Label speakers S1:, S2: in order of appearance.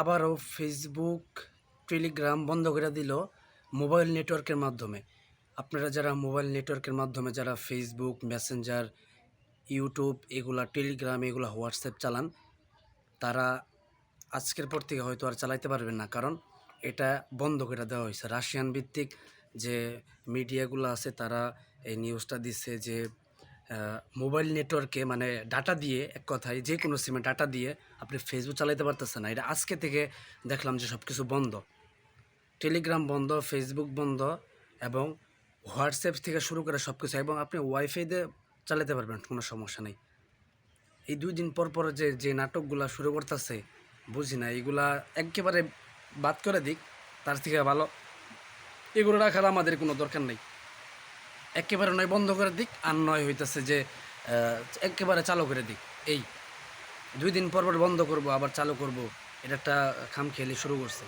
S1: আবারও Facebook Telegram বন্ধ করে দিল মোবাইল নেটওয়ার্কের মাধ্যমে। আপনারা যারা মোবাইল নেটওয়ার্কের মাধ্যমে যারা ফেসবুক মেসেঞ্জার ইউটিউব এগুলা টেলিগ্রাম এগুলা হোয়াটসঅ্যাপ চালান, তারা আজকের পর থেকে হয়তো আর চালাইতে পারবেন না। কারণ এটা বন্ধ করে দেওয়া হয়েছে। রাশিয়ান ভিত্তিক যে মিডিয়াগুলো আছে, তারা এই নিউজটা দিচ্ছে যে মোবাইল নেটওয়ার্কে মানে ডাটা দিয়ে এক কথায় যে কোনো সিমে ডাটা দিয়ে আপনি ফেসবুক চালাইতে পারতেছেন না। এটা আজকে থেকে দেখলাম যে সব কিছু বন্ধ। টেলিগ্রাম বন্ধ ফেসবুক বন্ধ এবং হোয়াটসঅ্যাপ থেকে শুরু করে সব কিছু এবং আপনি ওয়াইফাই দিয়ে চালাতে পারবেন, কোনো সমস্যা নেই। এই দুই দিন পর পর যে যে নাটকগুলা শুরু করতেছে, বুঝি না, এগুলা একেবারে বাদ করে দিক, তার থেকে ভালো। এগুলো রাখার আমাদের কোনো দরকার নেই। একেবারে নয় বন্ধ করে দিক, আর নয় হইতেছে যে একেবারে চালু করে দিক। এই দুই দিন পর পর বন্ধ করব, আবার চালু করব, এটা একটা খাম খেয়ালি শুরু করছে।